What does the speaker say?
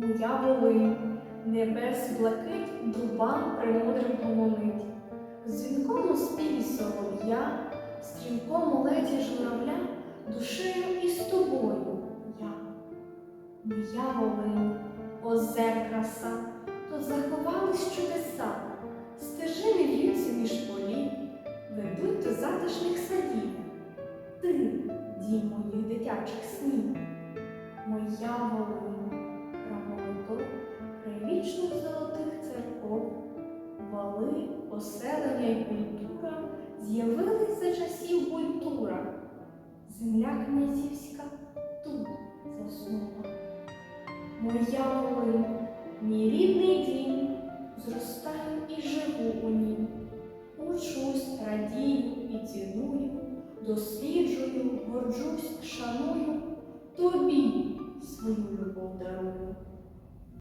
моя волинь, небес блакить, дубам премудрим гомонить. В дзвінкому співі солов'я, стрімкому леті журавля, душею і з тобою я. Моя волинь, озер краса, тут заховались чудеса, стежини в'ються між полів, ведуть до затишних садів. Ти, дім моїх дитячих снів, моя волинь, поселення й культура з'явились за часів культура. Земля князівська тут заснула. Моя волинь, мій рідний дім, зростаю і живу у нім. Учусь, радію і ціную, досліджую, горджусь, шаную, тобі свою любов дарую.